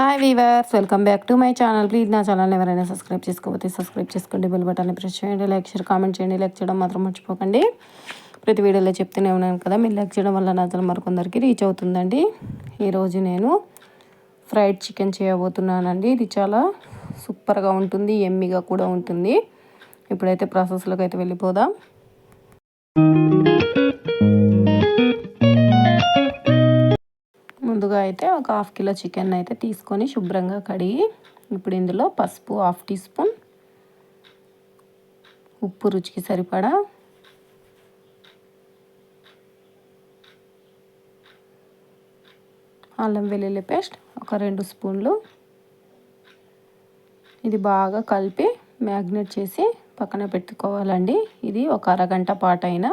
Hi viewers welcome back to my channel please నా channel ఎవరైనా subscribe చేసుకోకపోతే subscribe చేసుకోండి. బెల్ బటన్ని ప్రెస్ చేయండి. లైక్ షేర్ కామెంట్ చేయండి. లైక్ చేయడం మాత్రం మర్చిపోకండి. ప్రతి వీడియోలో చెప్తూనే ఉన్నాను కదా మీరు లైక్ చేయడం వల్ల నా ఛానల్ మరికొందరికి రీచ్ అవుతుందండి. ఈరోజు నేను ఫ్రైడ్ చికెన్ చేయబోతున్నానండి. ఇది చాలా సూపర్గా ఉంటుంది ఎమ్మిగా కూడా ఉంటుంది. ఇప్పుడైతే ప్రాసెస్లోకి అయితే వెళ్ళిపోదాం. ముందుగా అయితే ఒక హాఫ్ కిలో చికెన్ అయితే తీసుకొని శుభ్రంగా కడిగి ఇప్పుడు ఇందులో పసుపు హాఫ్ టీ స్పూన్ ఉప్పు రుచికి సరిపడా అల్లం వెల్లుల్లి పేస్ట్ ఒక రెండు స్పూన్లు. ఇది బాగా కలిపి మ్యాగ్నేట్ చేసి పక్కన పెట్టుకోవాలండి. ఇది ఒక అరగంట పాటు అయినా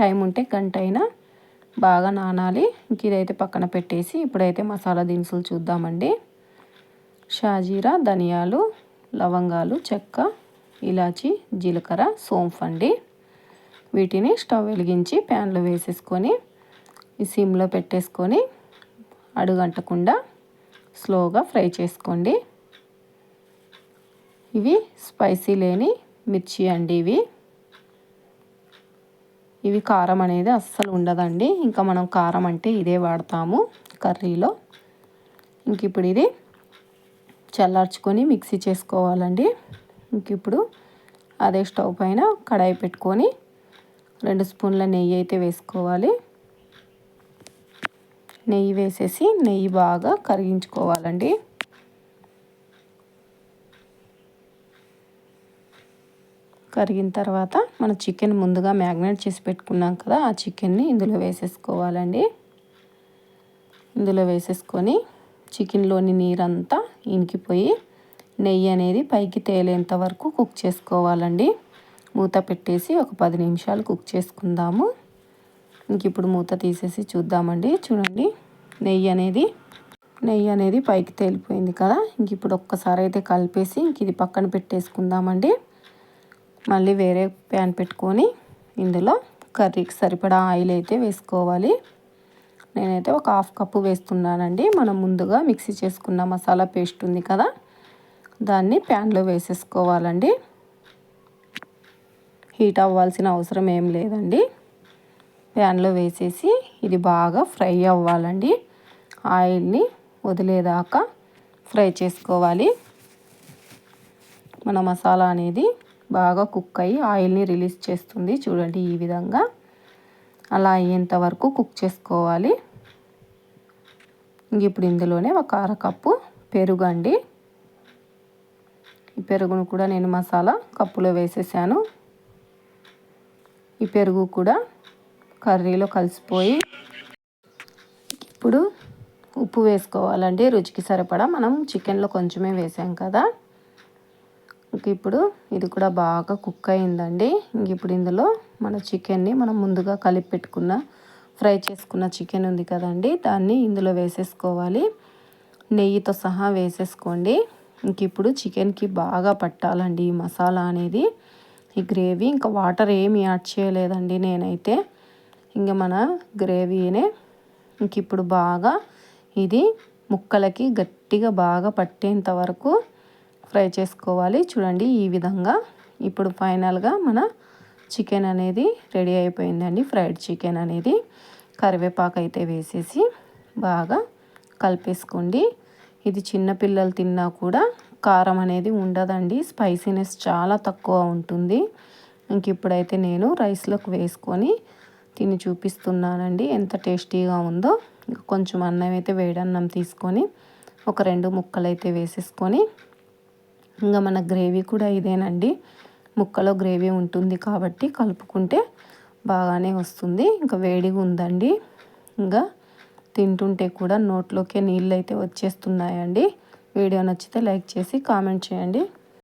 టైం ఉంటే గంట అయినా బాగా నానాలి. ఇంక ఇదైతే పక్కన పెట్టేసి ఇప్పుడైతే మసాలా దినుసులు చూద్దామండి. షాజీరా ధనియాలు లవంగాలు చెక్క ఇలాచి జీలకర్ర సోంఫ్ అండి. వీటిని స్టవ్ వెలిగించి ప్యాన్లో వేసేసుకొని ఈ సిమ్లో పెట్టేసుకొని అడుగంటకుండా స్లోగా ఫ్రై చేసుకోండి. ఇవి స్పైసీ లేని మిర్చి అండి ఇవి. ఇవి కారం అనేది అస్సలు ఉండదండి. ఇంకా మనం కారం అంటే ఇదే వాడతాము కర్రీలో. ఇంక ఇప్పుడు ఇది చల్లార్చుకొని మిక్సీ చేసుకోవాలండి. ఇంక ఇప్పుడు అదే స్టవ్ పైన కడాయి పెట్టుకొని రెండు స్పూన్ల నెయ్యి అయితే వేసుకోవాలి. నెయ్యి వేసేసి నెయ్యి బాగా కరిగించుకోవాలండి. కరిగిన తర్వాత మన చికెన్ ముందుగా మ్యాగ్నేట్ చేసి పెట్టుకున్నాం కదా ఆ చికెన్ని ఇందులో వేసేసుకోవాలండి. ఇందులో వేసేసుకొని చికెన్లోని నీరంతా ఇంకిపోయి నెయ్యి అనేది పైకి తేలేంత వరకు కుక్ చేసుకోవాలండి. మూత పెట్టేసి ఒక పది నిమిషాలు కుక్ చేసుకుందాము. ఇంక ఇప్పుడు మూత తీసేసి చూద్దామండి. చూడండి నెయ్యి అనేది నెయ్యి అనేది పైకి తేలిపోయింది కదా. ఇంక ఇప్పుడు ఒక్కసారి అయితే కలిపేసి ఇంక ఇది పక్కన పెట్టేసుకుందామండి. మళ్ళీ వేరే ప్యాన్ పెట్టుకొని ఇందులో కర్రీకి సరిపడా ఆయిల్ అయితే వేసుకోవాలి. నేనైతే ఒక హాఫ్ కప్పు వేస్తున్నానండి. మనం ముందుగా మిక్సీ చేసుకున్న మసాలా పేస్ట్ ఉంది కదా దాన్ని ప్యాన్లో వేసేసుకోవాలండి. హీట్ అవ్వాల్సిన అవసరం ఏం లేదండి. ప్యాన్లో వేసేసి ఇది బాగా ఫ్రై అవ్వాలండి. ఆయిల్ని వదిలేదాకా ఫ్రై చేసుకోవాలి. మన మసాలా అనేది బాగా కుక్ అయ్యి ఆయిల్ని రిలీజ్ చేస్తుంది చూడండి ఈ విధంగా. అలా అయ్యేంత వరకు కుక్ చేసుకోవాలి. ఇప్పుడు ఇందులోనే ఒక అరకప్పు పెరుగు అండి. ఈ పెరుగును కూడా నేను మసాలా కప్పులో వేసేసాను. ఈ పెరుగు కూడా కర్రీలో కలిసిపోయి ఇప్పుడు ఉప్పు వేసుకోవాలండి. రుచికి సరిపడా మనం చికెన్లో కొంచెమే వేసాం కదా. ఇప్పుడు ఇది కూడా బాగా కుక్ అయిందండి. ఇంక ఇప్పుడు ఇందులో మన చికెన్ని మనం ముందుగా కలిపి పెట్టుకున్న ఫ్రై చేసుకున్న చికెన్ ఉంది కదండి. దాన్ని ఇందులో వేసేసుకోవాలి. నెయ్యితో సహా వేసేసుకోండి. ఇంక ఇప్పుడు చికెన్కి బాగా పట్టాలండి ఈ మసాలా అనేది. ఈ గ్రేవీ ఇంకా వాటర్ ఏమి యాడ్ చేయలేదండి నేనైతే. ఇంక మన గ్రేవీనే ఇంక ఇప్పుడు బాగా ఇది ముక్కలకి గట్టిగా బాగా పట్టేంత వరకు ఫ్రై చేసుకోవాలి. చూడండి ఈ విధంగా. ఇప్పుడు ఫైనల్గా మన చికెన్ అనేది రెడీ అయిపోయిందండి. ఫ్రైడ్ చికెన్ అనేది కరివేపాకు అయితే వేసేసి బాగా కలిపేసుకోండి. ఇది చిన్నపిల్లలు తిన్నా కూడా కారం అనేది ఉండదండి. స్పైసీనెస్ చాలా తక్కువ ఉంటుంది. ఇంక ఇప్పుడైతే నేను రైస్లోకి వేసుకొని తిని చూపిస్తున్నానండి. ఎంత టేస్టీగా ఉందో. కొంచెం అన్నం అయితే వేడన్నం తీసుకొని ఒక రెండు ముక్కలు అయితే వేసేసుకొని ఇంకా మన గ్రేవీ కూడా ఇదేనండి. ముక్కలో గ్రేవీ ఉంటుంది కాబట్టి కలుపుకుంటే బాగానే వస్తుంది. ఇంకా వేడిగా ఉందండి. ఇంకా తింటుంటే కూడా నోట్లోకే నీళ్ళు అయితే వచ్చేస్తున్నాయండి. వీడియో నచ్చితే లైక్ చేసి కామెంట్ చేయండి.